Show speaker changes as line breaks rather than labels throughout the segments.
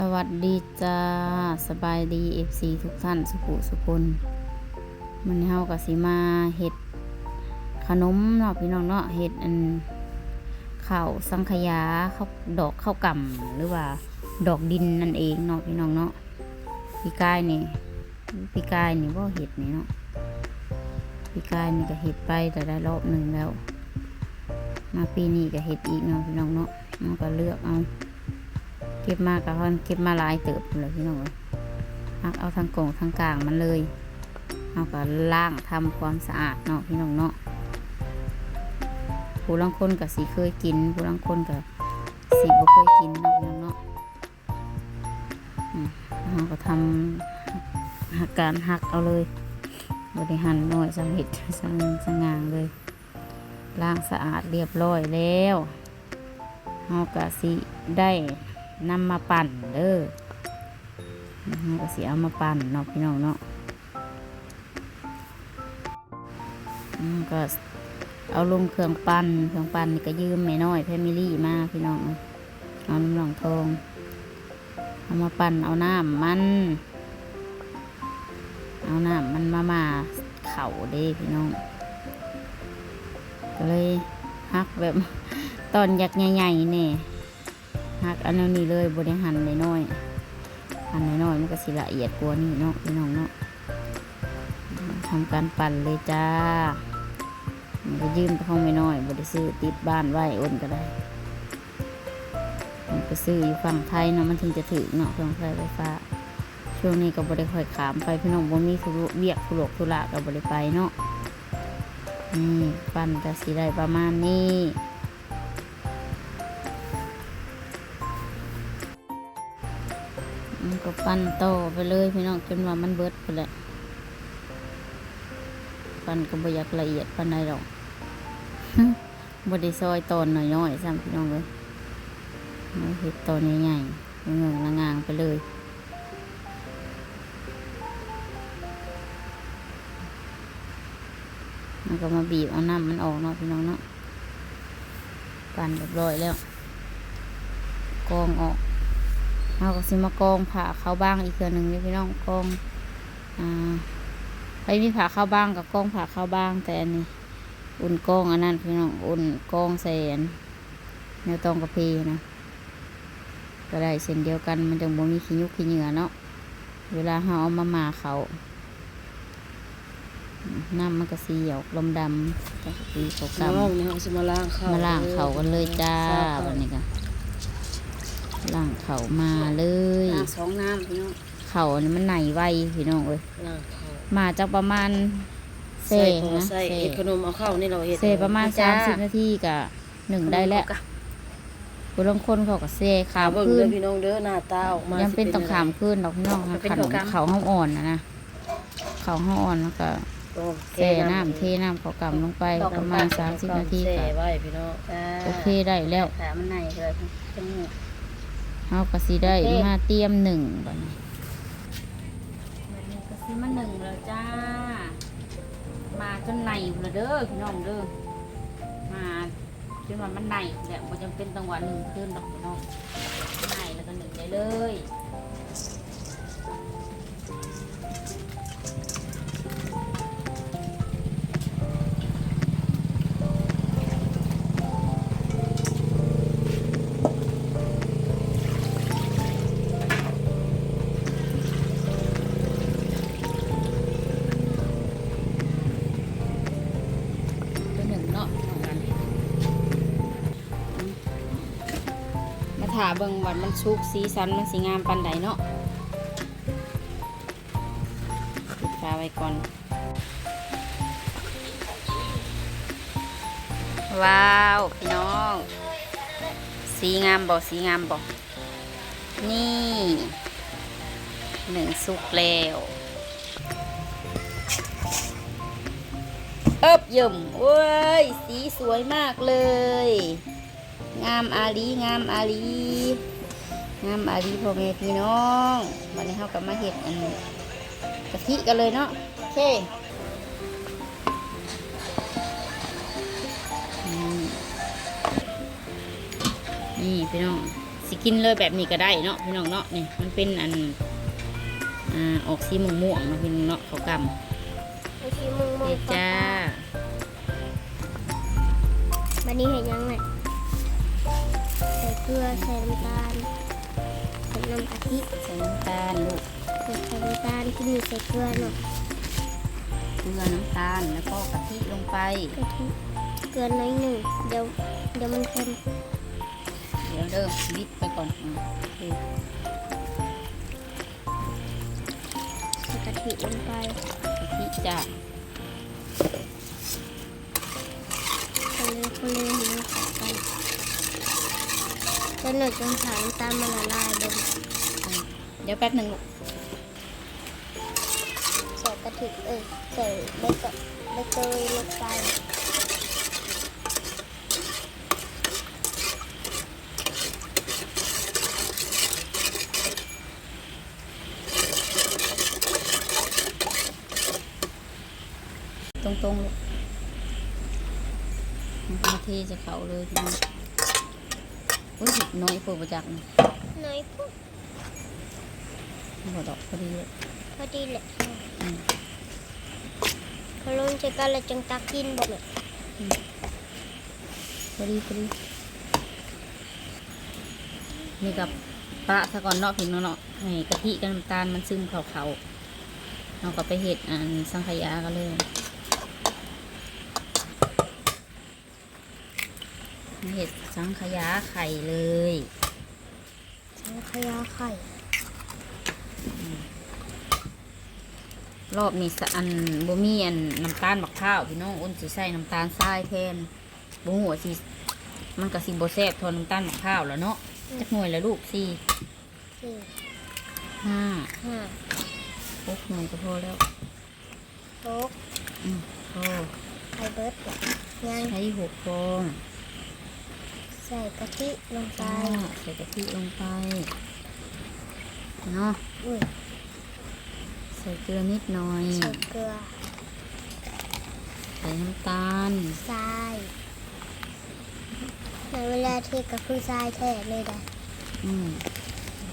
สวัสดีจ้าสบายดีเอฟซีทุกท่านสุขุสุคนมันเฮากับสีมาเห็ดขนมเนาะพี่น้องเนาะเห็ดอันข้าวสังขยาข้าวดอกข้าวก่ำหรือว่าดอกดินนั่นเองเนาะพี่น้องเนาะปีกายนี่ปีกายนี่ว่าเห็ดนี่เนาะปีกายนี่ก็เห็ดไปแต่ได้รอบหนึ่งแล้ว มาปีนี้ก็เห็ดอีกเนาะพี่น้องเนาะเราก็เลือกเอา เก็บมากับคนเก็บมาหลายเติบเลยพี่น้องเอ้ยหักเอาทางกงทางกลางมันเลยเอาก็ล้างทำความสะอาดเนาะพี่น้องเนาะผู้ลังคนกับสีเคยกินผู้ลังคนกับสีบ่เคยกินเนาะพี่น้องเนาะเราก็ทำหักการหักเอาเลยบริหันหน่อยสำเร็จสงสงางเลยล้างสะอาดเรียบร้อยแล้วเราก็สิได้ นำมาปั่นเด้อก็สิเอามาปั่นเนาะพี่น้องเนาะก็เอาลงเครื่องปั่นเครื่องปั่นก็ยืมแม่น้อยแพมิลี่มาพี่น้องเอาน้ำหลองทองเอามาปั่นเอาน้ำมัน เอาน้ำมันมามาเข่าเด้พี่น้องก็เลยฮักแบบตอนยักษ์ใหญ่ๆเนี่ย ฮักอันนี้เลยบริหันน้อยๆหันน้อยๆมันก็สิละเอียดกว่านี่เนาะพี่น้องเนาะทำการปั่นเลยจ้า มันก็ยืมไปห้องไม่น้อยบริซื้อติดบ้านไหวอ้นก็ได้มันไปซื้ออยู่ฝั่งไทยเนาะมันถึงจะถึงเนาะเครื่องใช้ไฟฟ้า ช่วงนี้ก็บริค่อยขามไปพี่น้องบ่มีธุระเวียกธุระธุระก็บริไปเนาะนี่ปั่นก็สิได้ประมาณนี้ ปั้นโตอไปเลยพี่น้องจนว่ามันเบิดไปแหละปั้นก็บ่อยากละเอียดปานใดหรอกบ่ได้ซอยตอนน้อยๆซ้ำพี่น้องเลยเอาเห็ดตอนใหญ่ๆเงงละงางไปเลยมันก็มาบีบเอาน้ำมันออกเนาะพี่น้องเนาะปั่นเรียบร้อยแล้วกองออก เราก็สิมากองผ่าเข้าบ้างอีกเทื่อหนึ่งนี่พี่น้องกองอ่าไปมีผ่าเข้าบ้างกับกองผ่าเข้าบ้าง แต่อันนี้ อุ่นกองอันนั้นพี่น้องอุ่นกองใส่อันแนวตองกระเพนะก็ได้เช่นเดียวกันมันจะบ่มีขี้ยุกขี้เหงื่อเนาะเวลาเราเอามาหมาเขาน้ำมันก็สีออกลมดำก็สีขาวกำ
น้องนี่เขาจะมาล้างเขา
มา
มา
ล่างเขากันเลยจ้าวันนี้ก็ ล่างเขามาเลย
ล้างสองน้ำพี่น้อง
เขานี่มันไหนไวพี่น้องเอ้ย
ล้างเขา
มาจากประมาณเซ
ใส่พอ
นะ
ใส่
เซ
เห็ดขนมเอาเข้านี่เราเห็ด
เซประมาณสามสิบนาทีกะหนึ่งได้แล้วผู้ลางคนเขาก็เซขา
ขาววเบิ่ง
ขึ้
เด้
น
อพี่น้องเด้อหน้าตาออกมา
ยังเป็น
สิ
ต้องขามขึ้นดอกพี่น้อง
มันเป็น
ขน
ข้าว
ม
กล้ำ
เขาห้องอ่อนนะนะเขาห้องอ่อนแล้วก็
โอ้
เซน้ำเทน้ำเขากำลงไปประมาณสามสิบนาที
เซ
ค่ะ
ไว้พี่น้อง
โอเคได้แล้ว
ขามันในเลยทั้งหมด
เขาก็สิได้
โอเค
มาเตรียมหนึ่งบัดนี้บัดนี้ก็สิมาหนึ่งแล้วจ้า มาจนในเลยเด้อพี่น้องเด้อ มาจนว่ามันในแหละบ่จำเป็นต้องว่าหนึ่งขึ้นดอกพี่น้องในแล้วก็หนึ่งได้เลย ถาเบิ่งวัดมันชุกสีสันมันสีงามปันใดเนาะปิดฝาไว้ก่อน ว้าว พี่น้อง สีงามบ่สีงามบ่นี่หนึ่งสุกแล้วเอิบยิ่มเว้ย สีสวยมากเลย งามอาลีงามอาลีงามอาลีพ่อแม่พี่น้องวันนี้เขากลับมาเห็ดอันกะทิกันเลยเนาะโอเคอืมนี่พี่น้องสิกินเลยแบบนี้ก็ได้เนาะพี่น้องเนาะนี่มันเป็นอันอ่าออกสีม่วงม่วงๆเนาะพี่น้องเนาะเขาวก
ไอชีมึงำมึง
เด็ดจ้า
บันนี้เห็นยังไงใส่ เกลือใส่น้ำตาลใส่น้ำกะทิ
ใส่น้ำตาลลูก
ใส่น้ำตาลที่มีใส่เกลือหน่อย
เกลือน้ำตาลแล้วก็กะทิลงไป
กะทิเกลือน้อยหนึ่งเดี๋ยวเดี๋ยวมันเค็ม
เดี๋ยวเริ่มบิดไปก่อนอ่าโอเค
ใส่กะทิลงไป
กะทิจ้า
คนเลยคนเลยให้มันเข้ากัน จนหนึ่งจนสามน้ำตาลมันละลายลง
เดี๋ยวแป๊บหนึ่งลูก
ใส่กะทิเอ้ยใส่ใบเตยใบเตยลงไป
ตรงๆลูกมันกะทิจะเขาเลยพี่น้อง อุ้ยหยิบน้อยเปิดประจักษ์นะ
น้อยปุ๊บ
หัวดอกพอดีเลย
พอดีแหละ
อืม
พอลงใส่กันแล้วจังตักกินบ่แม่
พอดีพอดีนี่กับปลาซะก่อนเนาะพี่น้องเนาะให้กะทิกับน้ำตาลมันซึมเข้าเขาเราก็ไปเห็ดอันสังขยากันเลย เห็ดสังขยาไข่เลย
สังขยาไข่
รอบนี้สะอันบ่มีอันน้ำตาลบักข้าวพี่น้องอ้นสิใส่น้ำตาลทรายแทนบ่หัวาสิมันก็สิบ่แซ่บเทอน้ำตาลบักข้าวแล้วเนาะจักหน่วยละลูกสี่
สี่
ห้า
ห้า
หกหน่วยก็พอแล้ว
หก
อืมพอ
ไข่เบิร์ดยัง
ใช้หกฟอง
ใส่กะทิลงไป
จ้าใส่กะทิลงไปเนาะ
อุ้ย
ใส่เกลือนิดหน่อย
ใส่เกลือ
ใส่น้ำตาล
ทรายในเวลาที่ก็คือทรายแท้เลยได้
อืม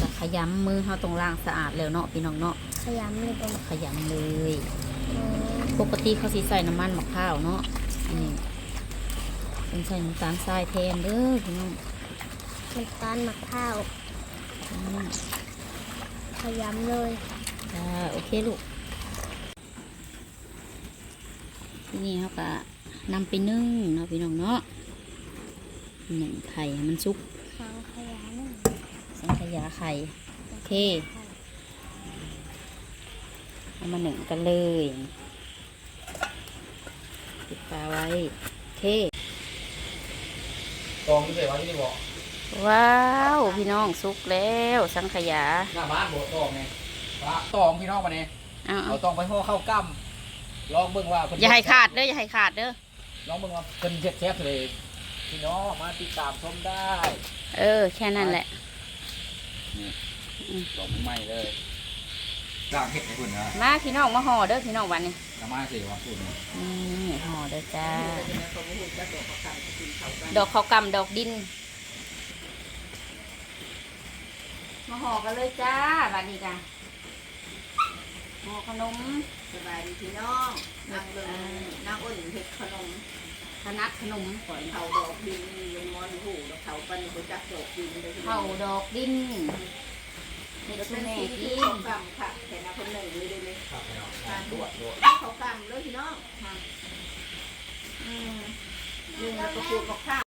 ก็ขยำมือเขาตรงล่างสะอาดแล้วเนาะพี่น้องเนาะ
ขยำเลยบ่
ขยำเลย
อืม
ปกติเขาสิใส่น้ำมันมะพร้าวเนาะอันนี้ เป็นใส่น้ำตาลทรายแทนเด้อพี่น้อง
น้ำตาลมะพร้าว
อืม
ขยำเลย
จ้าโอเคลูก ที่นี่เขาก็นำไปนึ่งเนาะพี่น้องเนาะหนึ่งไข่ให้มันสุก
สังขยาหนึ่ง
สังขยาไข่ โอเค เอามาหนึ่งกันเลย ปิดฝาไว้ โอเค
ตองที่ไหนวะที่นี่บอก
ว้าวพี่น้องสุกแล้วสังขยา
หน้าบ้านโบตองไงว่าตองพี่น้องมาเนี่ย
เอา
เอา
เอา
ตองไปห่อข้าวกั้มลองเบิ่งว่าเพิ่น
อย่าให้ขาดเด้ออย่าให้ขาดเด้อ
ลองเบิ่งว่าเป็นเจ็ดแซ่บเลยพี่น้องมาติดตามชมได้
เออ แค่นั้นแหละ
นี่
อืม
ลองใหม่เลย ด่างเห็ดให้คุณนะ
มาพี่น้องมาห่อเด้อพี่น้องวันนี้
น้ำมาสิว่าพูดนี่
นี่ห่อเด้อจ้า ดอกข้าวกำดอกดิน มาห่อกันเลยจ้าบัดนี้กันห่อขนม
สบายดีพี่น้องนั่งเบิ่งนั่งอ้นเฮ็ดขนม
ขนัดขนมก่อน
เขาดอกดินมีลงมอนหูแล้วเขาปันบ่จักดอกดินเลย
เผาดอกดินเห็ด
แล้ว
สุ
เป็น
แม่
สี
กิ
ที่
น
เขากำ ค่ะแต่นะคนหนึ่งเลยเลย
ครับพี่น้องตรวจตรวจ
เขากำเลยพี่น้องค่ะอืมลุงแล้วก็พูดบอกข้า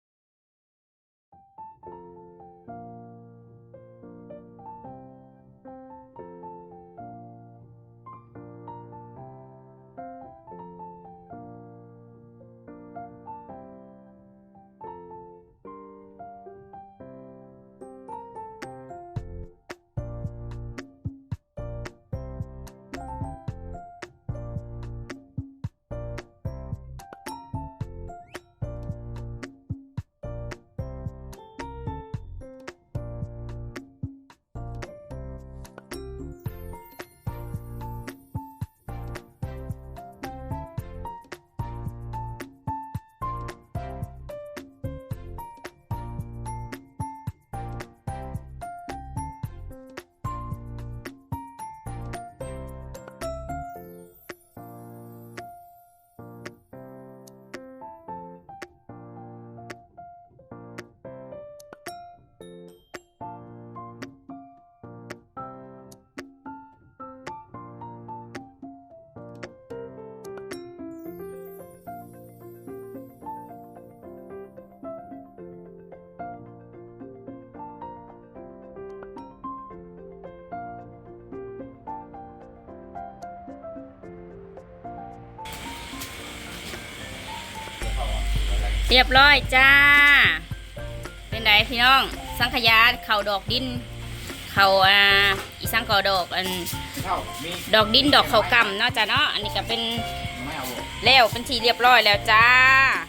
เรียบร้อยจ้า เป็นไงพี่น้อง สังขยาเข่าดอกดิน เข่าอ่าอีสังกอดอกอัน
เข้ามี
ดอกดินดอกเขากำเนาะจ้าเนาะอันนี้ก็เป็น
ไม่เอาบ่
แล้วเป็นทีเรียบร้อยแล้วจ้า
เ